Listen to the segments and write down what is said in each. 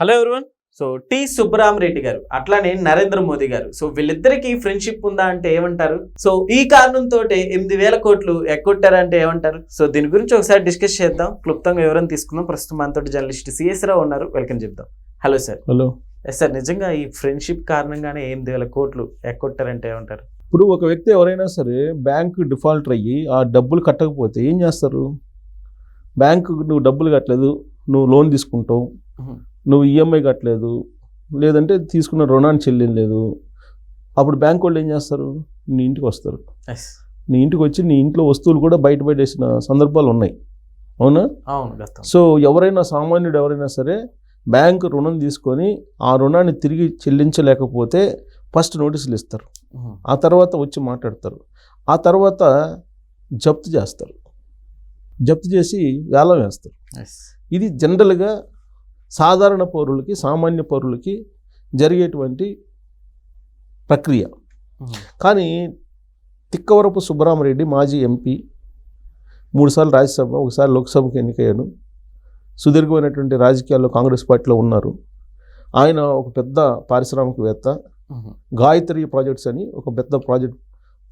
Hello everyone so T Subbaramareddy గారు అట్లానే నరేంద్ర మోదీ గారు. సో వీళ్ళిద్దరికి ఫ్రెండ్షిప్ ఉందా అంటే ఏమంటారు? సో ఈ కారణంతో ఎనిమిది వేల కోట్లు ఎక్కొట్టారంటే ఏమంటారు? సో దీని గురించి ఒకసారి డిస్కస్ చేద్దాం. క్లుప్తంగా వివరం తీసుకుందాం. ప్రస్తుతం మనతో జర్నలిస్ట్ సిఎస్ రావు ఉన్నారు. వెల్కమ్ చెప్దాం. Hello sir hello yes sir నిజంగా ఈ ఫ్రెండ్షిప్ కారణంగానే ఎనిమిది వేల కోట్లు ఎక్కొట్టారంటే ఏమంటారు? ఇప్పుడు ఒక వ్యక్తి ఎవరైనా సరే బ్యాంకు డిఫాల్టర్ అయ్యి ఆ డబ్బులు కట్టకపోతే ఏం చేస్తారు? బ్యాంకు నువ్వు డబ్బులు కట్టలేదు నువ్వు లోన్ తీసుకుంటావు. నువ్వు ఈఎంఐ కట్టలేదు లేదంటే తీసుకున్న రుణాన్ని చెల్లించలేదు. అప్పుడు బ్యాంక్ వాళ్ళు ఏం చేస్తారు? నీ ఇంటికి వస్తారు. నీ ఇంటికి వచ్చి నీ ఇంట్లో వస్తువులు కూడా బయట పెట్టేసిన సందర్భాలు ఉన్నాయి. అవునా? అవును సో ఎవరైనా సామాన్యుడు ఎవరైనా సరే బ్యాంకు రుణం తీసుకొని ఆ రుణాన్ని తిరిగి చెల్లించలేకపోతే ఫస్ట్ నోటీసులు ఇస్తారు. ఆ తర్వాత వచ్చి మాట్లాడతారు. ఆ తర్వాత జప్తు చేస్తారు. జప్తు చేసి వేలం వేస్తారు. ఇది జనరల్గా సాధారణ పౌరులకి సామాన్య పౌరులకి జరిగేటువంటి ప్రక్రియ. కానీ తిక్కవరపు సుబ్బరామరెడ్డి మాజీ ఎంపీ మూడుసార్లు రాజ్యసభ ఒకసారి లోక్సభకు ఎన్నికయ్యాడు సుదీర్ఘమైనటువంటి రాజకీయాల్లో కాంగ్రెస్ పార్టీలో ఉన్నారు ఆయన ఒక పెద్ద పారిశ్రామికవేత్త. గాయత్రి ప్రాజెక్ట్స్ అని ఒక పెద్ద ప్రాజెక్ట్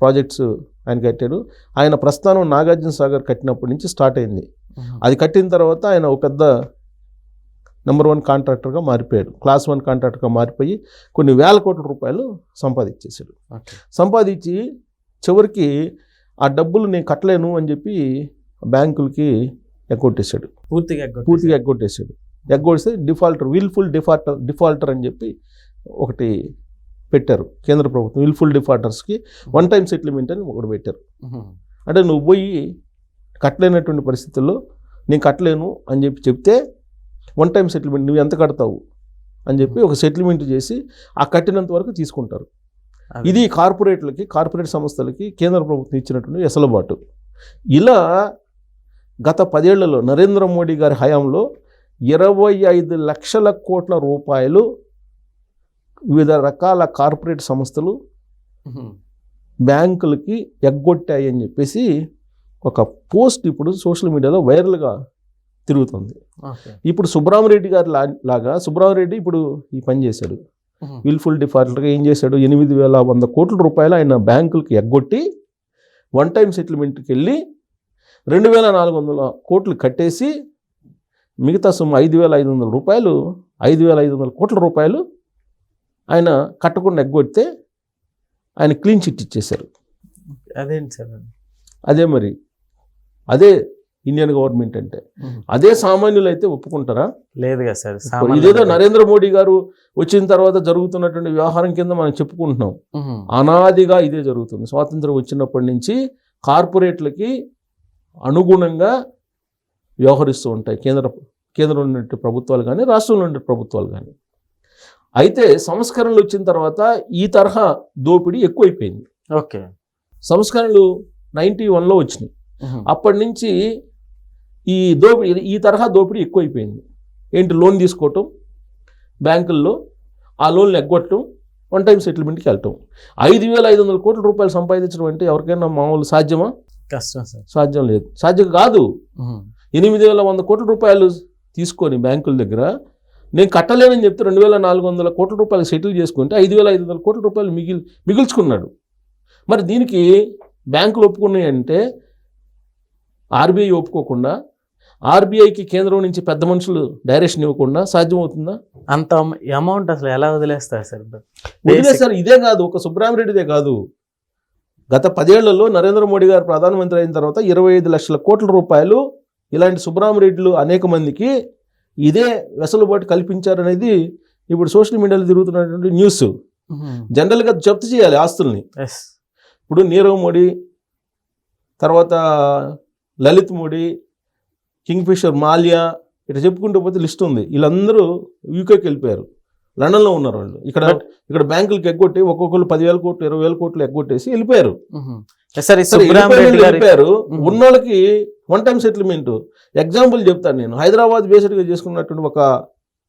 ప్రాజెక్ట్స్ ఆయన కట్టాడు ఆయన ప్రస్థానం నాగార్జున సాగర్ కట్టినప్పటి నుంచి స్టార్ట్ అయింది. అది కట్టిన తర్వాత ఆయన ఒక పెద్ద నెంబర్ వన్ కాంట్రాక్టర్గా మారిపోయాడు క్లాస్ వన్ కాంట్రాక్టర్గా మారిపోయి కొన్ని వేల కోట్ల రూపాయలు సంపాదించేశాడు. సంపాదించి చివరికి ఆ డబ్బులు నేను కట్టలేను అని చెప్పి బ్యాంకులకి ఎగ్గొట్టేశాడు పూర్తిగా. పూర్తిగా ఎగ్గొట్టేశాడు ఎగ్గొడిస్తే డిఫాల్టర్ విల్ఫుల్ డిఫాల్టర్ డిఫాల్టర్ అని చెప్పి ఒకటి పెట్టారు కేంద్ర ప్రభుత్వం విల్ఫుల్ డిఫాల్టర్స్కి వన్ టైం సెటిల్మెంట్ అని ఒకటి పెట్టారు. అంటే నువ్వు పోయి కట్టలేనటువంటి పరిస్థితుల్లో నేను కట్టలేను అని చెప్పి చెప్తే వన్ టైం సెటిల్మెంట్ నువ్వు ఎంత కడతావు అని చెప్పి ఒక సెటిల్మెంట్ చేసి ఆ కట్టినంత వరకు తీసుకుంటారు. ఇది కార్పొరేట్లకి కార్పొరేట్ సంస్థలకి కేంద్ర ప్రభుత్వం ఇచ్చినటువంటి వెసలుబాటు ఇలా గత పదేళ్ళలో నరేంద్ర మోడీ గారి హయాంలో ఇరవై ఐదు లక్షల కోట్ల రూపాయలు వివిధ రకాల కార్పొరేట్ సంస్థలు Mhm. బ్యాంకులకి ఎగ్గొట్టాయి అని చెప్పేసి ఒక పోస్ట్ ఇప్పుడు సోషల్ మీడియాలో వైరల్గా తిరుగుతుంది. ఇప్పుడు సుబ్రహ్మరెడ్డి గారి లాగా సుబ్రహ్మరెడ్డి ఇప్పుడు ఈ పని చేశాడు. విల్ఫుల్ డిఫాల్టర్గా ఏం చేశాడు ఎనిమిది వేల వంద కోట్ల రూపాయలు ఆయన బ్యాంకులకి ఎగ్గొట్టి వన్ టైం సెటిల్మెంట్కి వెళ్ళి రెండు వేల నాలుగు వందల కోట్లు కట్టేసి మిగతా సొమ్ము ఐదు వేల ఐదు వందల రూపాయలు ఐదు వేల ఐదు వందల కోట్ల రూపాయలు ఆయన కట్టకుండా ఎగ్గొడితే ఆయన క్లీన్ చిట్ ఇచ్చేశారు అదేంటి సార్? అదే మరి అదే ఇండియన్ గవర్నమెంట్ అంటే. అదే సామాన్యులు అయితే ఒప్పుకుంటారా? లేదు సార్ ఇదేదో నరేంద్ర మోడీ గారు వచ్చిన తర్వాత జరుగుతున్నటువంటి వ్యవహారం కింద మనం చెప్పుకుంటున్నాం. అనాదిగా ఇదే జరుగుతుంది. స్వాతంత్రం వచ్చినప్పటి నుంచి కార్పొరేట్లకి అనుగుణంగా వ్యవహరిస్తూ ఉంటాయి. కేంద్ర కేంద్రంలో ఉన్నటువంటి ప్రభుత్వాలు కానీ రాష్ట్రంలో ఉండే ప్రభుత్వాలు కానీ. అయితే సంస్కరణలు వచ్చిన తర్వాత ఈ తరహా దోపిడీ ఎక్కువైపోయింది. ఓకే. సంస్కరణలు నైంటీ వన్లో వచ్చినాయి. అప్పటి నుంచి ఈ దోపిడీ ఈ తరహా దోపిడీ ఎక్కువైపోయింది. ఏంటి? లోన్ తీసుకోవటం బ్యాంకుల్లో ఆ లోన్లు ఎగ్గొట్టడం వన్ టైం సెటిల్మెంట్కి వెళ్ళటం. ఐదు వేల ఐదు వందల కోట్ల రూపాయలు సంపాదించడం అంటే ఎవరికైనా మామూలు సాధ్యమా? కష్టం సార్. సాధ్యం లేదు. సాధ్యం కాదు. ఎనిమిది వేల వంద కోట్ల రూపాయలు తీసుకొని బ్యాంకుల దగ్గర నేను కట్టలేనని చెప్తే రెండు వేల నాలుగు వందల కోట్ల రూపాయలు సెటిల్ చేసుకుంటే ఐదు వేల ఐదు వందల కోట్ల రూపాయలు మిగిల్ మిగుల్చుకున్నాడు. మరి దీనికి బ్యాంకులు ఒప్పుకున్నాయి అంటే ఆర్బీఐ ఒప్పుకోకుండా ఆర్బీఐకి కేంద్రం నుంచి పెద్ద మనుషులు డైరెక్షన్ ఇవ్వకుండా సాధ్యమవుతుందా? అంత అమౌంట్ అసలు ఎలా వదిలేస్తారు సార్? వదిలేశారు ఇదే కాదు ఒక సుబ్రహ్మరెడ్డిదే కాదు. గత పదేళ్ళలో నరేంద్ర మోడీ గారు ప్రధానమంత్రి అయిన తర్వాత ఇరవై ఐదు లక్షల కోట్ల రూపాయలు ఇలాంటి సుబ్రహ్మరెడ్డిలు అనేక మందికి ఇదే వెసలుబాటు కల్పించారనేది ఇప్పుడు సోషల్ మీడియాలో తిరుగుతున్నటువంటి న్యూస్. జనరల్గా జప్తు చేయాలి ఆస్తుల్ని. ఎస్ ఇప్పుడు నీరవ్ మోడీ తర్వాత లలిత్ మోడీ కింగ్ఫిషర్ మాల్యా ఇట్లా చెప్పుకుంటూ పోతే లిస్ట్ ఉంది. వీళ్ళందరూ యూకేకి వెళ్ళిపోయారు. లండన్లో ఉన్నారు వాళ్ళు. ఇక్కడ ఇక్కడ బ్యాంకులకి ఎగ్గొట్టి ఒక్కొక్కరు పదివేల కోట్లు ఇరవై వేల కోట్లు ఎగ్గొట్టేసి వెళ్ళిపోయారు. వెళ్ళిపోయారు. Mhm. ఉన్నోళ్ళకి వన్ టైం సెటిల్మెంట్ ఎగ్జాంపుల్ చెప్తాను నేను. హైదరాబాద్ బేస్డ్గా చేసుకున్నటువంటి ఒక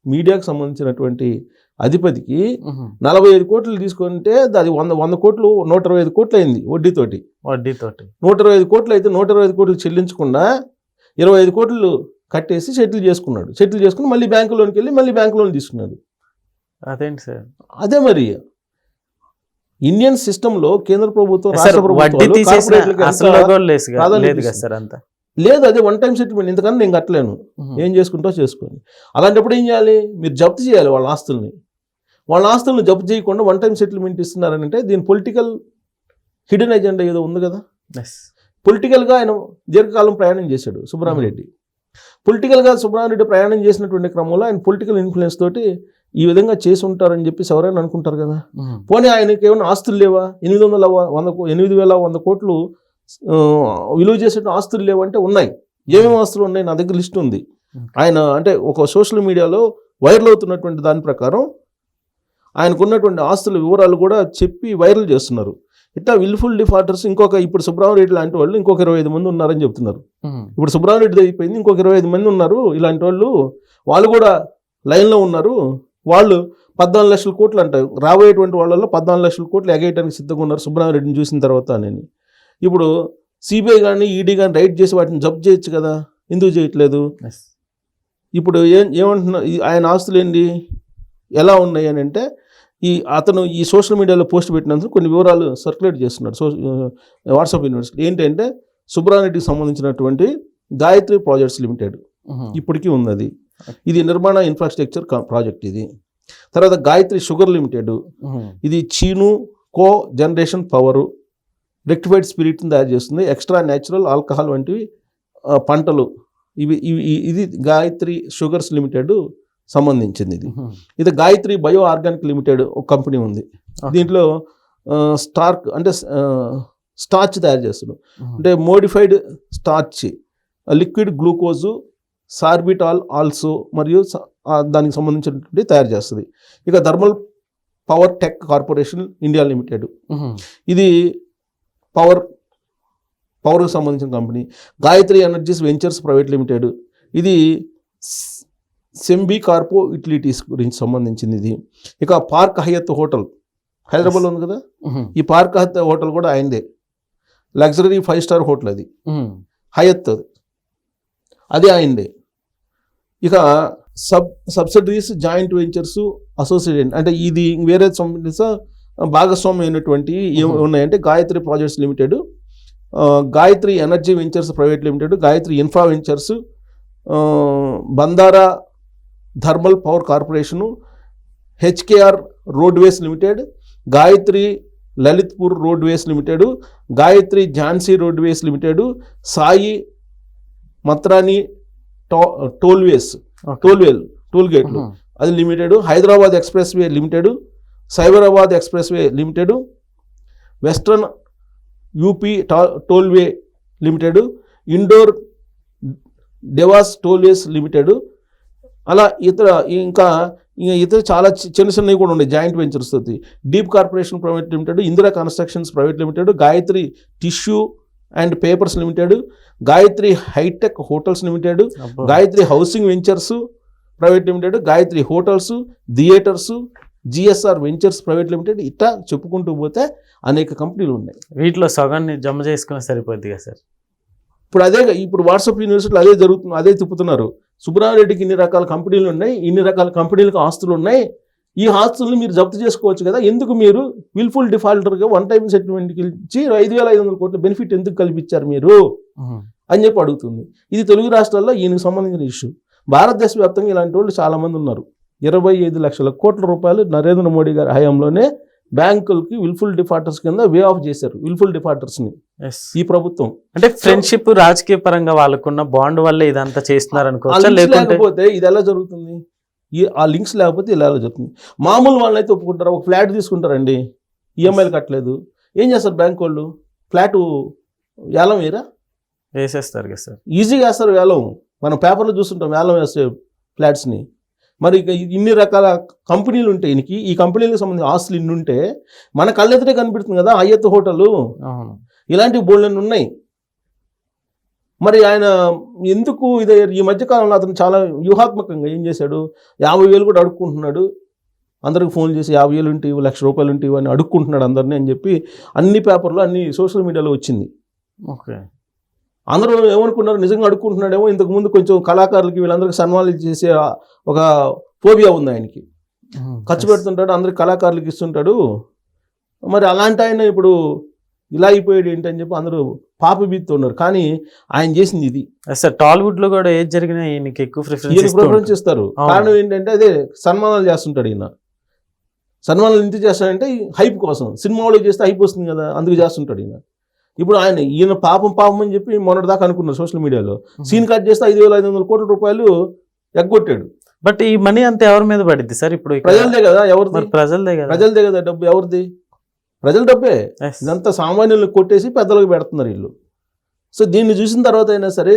మీడియాకు సంబంధించినటువంటి అధిపతికి. నలభై ఐదు కోట్లు తీసుకుంటే అది వంద వంద కోట్లు నూట ఇరవై ఐదు కోట్లు అయింది వడ్డీతోటి. వడ్డీతోటి. నూట ఇరవై ఐదు కోట్లు అయితే నూట ఇరవై ఐదు కోట్లు చెల్లించకుండా ఇరవై ఐదు కోట్లు కట్టేసి సెటిల్ చేసుకున్నాడు. సెటిల్ చేసుకుని మళ్ళీ బ్యాంకు లోన్కి వెళ్ళి మళ్ళీ బ్యాంకు లోన్ తీసుకున్నాడు. అదేంటి సార్? అదే మరి. ఇండియన్ సిస్టంలో కేంద్ర ప్రభుత్వం రాష్ట్ర లేదు అదే వన్ టైం సెటిల్మెంట్ ఎందుకని నేను కట్టలేను. ఏం చేసుకుంటో చేసుకోండి అలాంటప్పుడు ఏం చేయాలి? మీరు జప్తు చేయాలి వాళ్ళ ఆస్తుల్ని. వాళ్ళ ఆస్తులను జప్తు చేయకుండా వన్ టైం సెటిల్మెంట్ ఇస్తున్నారని అంటే దీని పొలిటికల్ హిడెన్ ఎజెండా ఏదో ఉంది కదా. పొలిటికల్గా ఆయన దీర్ఘకాలం ప్రయాణం చేశాడు సుబ్రహ్మరెడ్డి పొలిటికల్గా సుబ్రహ్మరెడ్డి ప్రయాణం చేసినటువంటి క్రమంలో ఆయన పొలిటికల్ ఇన్ఫ్లుయెన్స్ తోటి ఈ విధంగా చేసి ఉంటారని చెప్పేసి ఎవరైనా అనుకుంటారు కదా. పోనీ ఆయనకి ఏమైనా ఆస్తులు లేవా? ఎనిమిది వందల వంద ఎనిమిది వేల వంద కోట్లు విలువ చేసే ఆస్తులు లేవంటే ఉన్నాయి. ఏమేమి ఆస్తులు ఉన్నాయి? నా దగ్గర లిస్ట్ ఉంది. ఆయన అంటే ఒక సోషల్ మీడియాలో వైరల్ అవుతున్నటువంటి దాని ప్రకారం ఆయనకున్నటువంటి ఆస్తుల వివరాలు కూడా చెప్పి వైరల్ చేస్తున్నారు. ఇట్లా విల్ఫుల్ డిఫాల్టర్స్ ఇంకొక ఇప్పుడు సుబ్రహ్మరెడ్డి లాంటి వాళ్ళు ఇంకొక ఇరవై ఐదు మంది ఉన్నారని చెప్తున్నారు. ఇప్పుడు సుబ్రహ్మరెడ్డి అయిపోయింది ఇంకొక ఇరవై ఐదు మంది ఉన్నారు ఇలాంటి వాళ్ళు వాళ్ళు కూడా లైన్లో ఉన్నారు వాళ్ళు పద్నాలుగు లక్షల కోట్లు అంటారు రాబోయేటువంటి వాళ్ళలో పద్నాలుగు లక్షల కోట్లు ఎగేయడానికి సిద్ధంగా ఉన్నారు సుబ్రహ్మరెడ్డిని చూసిన తర్వాత నేను ఇప్పుడు సిబిఐ కానీ ఈడీ కానీ రైడ్ చేసి వాటిని జప్తు చేయొచ్చు కదా ఎందుకు చేయట్లేదు. ఇప్పుడు ఏం ఏమంటున్నా ఆయన ఆస్తులు ఏంటి ఎలా ఉన్నాయి అని అంటే ఈ అతను ఈ సోషల్ మీడియాలో పోస్ట్ పెట్టినందుకు కొన్ని వివరాలు సర్క్యులేట్ చేస్తున్నాడు. సో వాట్సాప్ యూనివర్సిటీ ఏంటంటే సుబ్రహ్మరెడ్డికి సంబంధించినటువంటి గాయత్రి ప్రాజెక్ట్స్ లిమిటెడ్. ఇప్పటికీ ఉన్నది. ఇది నిర్మాణ ఇన్ఫ్రాస్ట్రక్చర్ ప్రాజెక్ట్ ఇది. తర్వాత గాయత్రి షుగర్ లిమిటెడ్. ఇది చీను కో జనరేషన్ పవరు రెక్టిఫైడ్ స్పిరిట్ని తయారు చేస్తుంది. ఎక్స్ట్రా న్యాచురల్ ఆల్కహాల్ వంటివి పంటలు. ఇవి ఇవి ఇది గాయత్రి షుగర్స్ లిమిటెడ్ సంబంధించింది ఇది. ఇది గాయత్రి బయో ఆర్గానిక్ లిమిటెడ్ ఒక కంపెనీ ఉంది. దీంట్లో స్టార్క్ అంటే స్టార్చ్ తయారు ఉమ్. అంటే modified starch liquid glucose sorbitol also మరియు దానికి సంబంధించినటువంటి తయారు చేస్తుంది ఇక thermal power tech corporation India limited. ఇది పవర్ పవర్కి సంబంధించిన company Gayatri energies ventures private limited ఇది సెంబీ కార్పో యుటిలిటీస్ గురించి సంబంధించింది ఇది ఇక పార్క్ హయత్ హోటల్ హైదరాబాద్లో ఉంది కదా. ఈ పార్క్ హయత్ హోటల్ కూడా ఆయనదే లగ్జరీ ఫైవ్ స్టార్ హోటల్ అది. హయత్ అది అది ఆయనదే ఇక sub subsidiaries joint ventures associate అంటే ఇది వేరే కంపెనీస్ భాగస్వామ్యం అయినటువంటి ఏమి. ఉన్నాయంటే Gayatri projects limited Gayatri energy ventures private limited Gayatri infra ventures Bhandara thermal power corporation HKR roadways limited Gayatri Lalitpur roadways limited Gayatri Jhansi roadways limited Sai Matrani to tollways. టోల్వేల్ toll గేట్లు ఉమ్. అది limited. Hyderabad express way limited. Cyberabad express way limited. Western UP tollway limited. Indore Dewas tollways limited. అలా ఇతర ఇంకా ఇంకా ఇతర చాలా చిన్న చిన్నవి కూడా ఉన్నాయి. జాయింట్ వెంచర్స్ తోటి. Deep corporation private limited Indira constructions private limited Gayatri tissue and papers limited Gayatri hitech hotels limited. Gayatri housing ventures private limited Gayatri hotels theatres GSR ventures private limited ఇట్లా చెప్పుకుంటూ పోతే అనేక కంపెనీలు ఉన్నాయి. వీటిలో సగాన్ని జమ చేసుకుని సరిపోద్ది కదా సార్? ఇప్పుడు అదే ఇప్పుడు వాట్సాప్ యూనివర్సిటీలో అదే జరుగుతుంది అదే తిప్పుతున్నారు. సుబ్రహ్మరెడ్డికి ఇన్ని రకాల కంపెనీలు ఉన్నాయి ఇన్ని రకాల కంపెనీలకు ఆస్తులు ఉన్నాయి. ఈ ఆస్తుల్ని మీరు జప్తు చేసుకోవచ్చు కదా. ఎందుకు మీరు విల్ఫుల్ డిఫాల్టర్గా వన్ టైం సెటిల్మెంట్కి ఇచ్చి ఐదు వేల ఐదు వందల కోట్ల బెనిఫిట్ ఎందుకు కల్పించారు మీరు. అని చెప్పి అడుగుతుంది. ఇది తెలుగు రాష్ట్రాల్లో ఈయనకు సంబంధించిన ఇష్యూ భారతదేశ వ్యాప్తంగా ఇలాంటి వాళ్ళు చాలా మంది ఉన్నారు. ఇరవై ఐదు లక్షల కోట్ల రూపాయలు నరేంద్ర మోడీ గారి హయాంలోనే బ్యాంకులకి విల్ఫుల్ డిఫాల్టర్స్ కింద వే ఆఫ్ చేశారు. విల్ఫుల్ డిఫాల్టర్స్ని. ఈ ప్రభుత్వం. అంటే ఫ్రెండ్షిప్ రాజకీయ పరంగా వాళ్ళకున్న బాండ్ వల్ల ఇదంతా చేస్తున్నారు అనుకోవచ్చా? లేకుంటే లేకపోతే ఇది ఎలా జరుగుతుంది? ఈ ఆ లింక్స్ లేకపోతే ఇలా ఎలా జరుగుతుంది? మామూలు వాళ్ళని అయితే ఒప్పుకుంటారు? ఒక ఫ్లాట్ తీసుకుంటారండి. ఈఎంఐలు కట్టలేదు. ఏం చేస్తారు బ్యాంక్ వాళ్ళు? ఫ్లాట్ వేలం వేరా వేసేస్తారు కదా సార్. ఈజీగా వేస్తారు వేలం. మనం పేపర్లో చూస్తుంటాం వేలం వేస్తే ఫ్లాట్స్ని మరి ఇక ఇన్ని రకాల కంపెనీలు ఉంటాయి ఈయనకి ఈ కంపెనీలకు సంబంధించిన ఆస్తులు ఇన్ని ఉంటే మన కళ్ళెదుటే కనిపిస్తుంది కదా అయ్యత్ హోటల్. ఇలాంటి బోల్డెన్ ఉన్నాయి. మరి ఆయన ఎందుకు ఇదే ఈ మధ్యకాలంలో అతను చాలా వ్యూహాత్మకంగా ఏం చేశాడు? యాభై వేలు కూడా అడుక్కుంటున్నాడు. అందరికి ఫోన్ చేసి యాభై వేలు ఉంటే లక్ష రూపాయలు ఉంటే అని అడుక్కుంటున్నాడు అందరినీ అని చెప్పి అన్ని పేపర్లో అన్ని సోషల్ మీడియాలో వచ్చింది. ఓకే. అందరూ ఏమనుకున్నారు? నిజంగా అడుక్కుంటున్నాడేమో? ఇంతకు ముందు కొంచెం కళాకారులకి వీళ్ళందరికీ సన్మానాలు చేసే ఒక ఫోబియా ఉంది ఆయనకి. ఖర్చు పెడుతుంటాడు అందరికి కళాకారులకు ఇస్తుంటాడు. మరి అలాంటి ఆయన ఇప్పుడు ఇలా అయిపోయాడు ఏంటి అని చెప్పి అందరూ పాప ఉన్నారు. కానీ ఆయన చేసింది ఇది. సార్ టాలీవుడ్లో కూడా ఏది జరిగినా ఈయనకి ఎక్కువ ప్రిఫరెన్స్ ప్రిఫరెన్స్ ఇస్తారు. కారణం ఏంటంటే అదే సన్మానాలు చేస్తుంటాడు ఈయన. సన్మానాలు ఎందుకు చేస్తాడంటే హైప్ కోసం. సినిమా వాళ్ళు చేస్తే హైప్ వస్తుంది కదా అందుకు చేస్తుంటాడు ఈయన. ఇప్పుడు ఆయన ఈయన పాపం పాపం అని చెప్పి మొన్నటి దాకా అనుకున్నారు సోషల్ మీడియాలో. సీన్ కట్ చేస్తే ఐదు వేల ఐదు వందల కోట్ల రూపాయలు ఎగ్గొట్టాడు. బట్ ఈ మనీ అంతా ఎవరి మీద పడింది సార్ ఇప్పుడు? ప్రజలదే కదా ఎవరిది? ప్రజలదే కదా. ప్రజలదే కదా డబ్బు ఎవరిది? ప్రజల డబ్బే. ఇదంతా సామాన్యులను కొట్టేసి పెద్దలకు పెడుతున్నారు వీళ్ళు. సో దీన్ని చూసిన తర్వాత అయినా సరే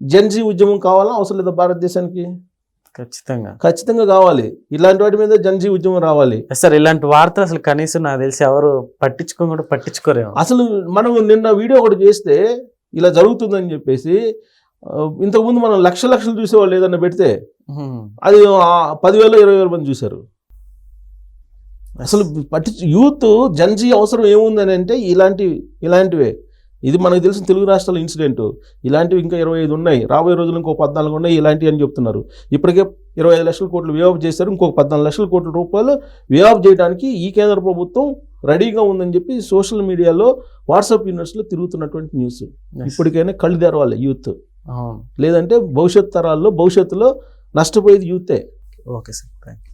జన్జీ ఉద్యమం కావాలా అవసరం లేదా భారతదేశానికి? ఖచ్చితంగా. ఖచ్చితంగా కావాలి. ఇలాంటి వాటి మీద జన్జీ ఉద్యమం రావాలి. సార్ ఇలాంటి వార్తలు అసలు కనీసం నాకు తెలిసి ఎవరు పట్టించుకొని కూడా పట్టించుకోరేమో. అసలు మనం నిన్న వీడియో ఒకటి చేస్తే ఇలా జరుగుతుందని చెప్పేసి ఇంతకుముందు మనం లక్ష లక్షలు చూసేవాళ్ళు ఏదన్నా పెడితే. అది పదివేల ఇరవై వేల మంది చూశారు. అసలు పట్టి యూత్ జన్జీ అవసరం ఏముందని అంటే ఇలాంటి ఇలాంటివే. ఇది మనకు తెలిసిన తెలుగు రాష్ట్రాల ఇన్సిడెంట్. ఇలాంటివి ఇంకా ఇరవై ఐదు ఉన్నాయి. రాబోయే రోజులు ఇంకో పద్నాలుగు ఉన్నాయి. ఇలాంటివి అని చెప్తున్నారు. ఇప్పటికే ఇరవై ఐదు లక్షల కోట్లు వే ఆఫ్ చేశారు. ఇంకొక పద్నాలుగు లక్షల కోట్ల రూపాయలు వే ఆఫ్ చేయడానికి ఈ కేంద్ర ప్రభుత్వం రెడీగా ఉందని చెప్పి సోషల్ మీడియాలో వాట్సాప్ యూనివర్స్లో తిరుగుతున్నటువంటి న్యూస్. ఇప్పటికైనా కళ్ళు తెరవాలి యూత్. లేదంటే భవిష్యత్ తరాల్లో భవిష్యత్తులో నష్టపోయేది యూతే. Okay sir. థ్యాంక్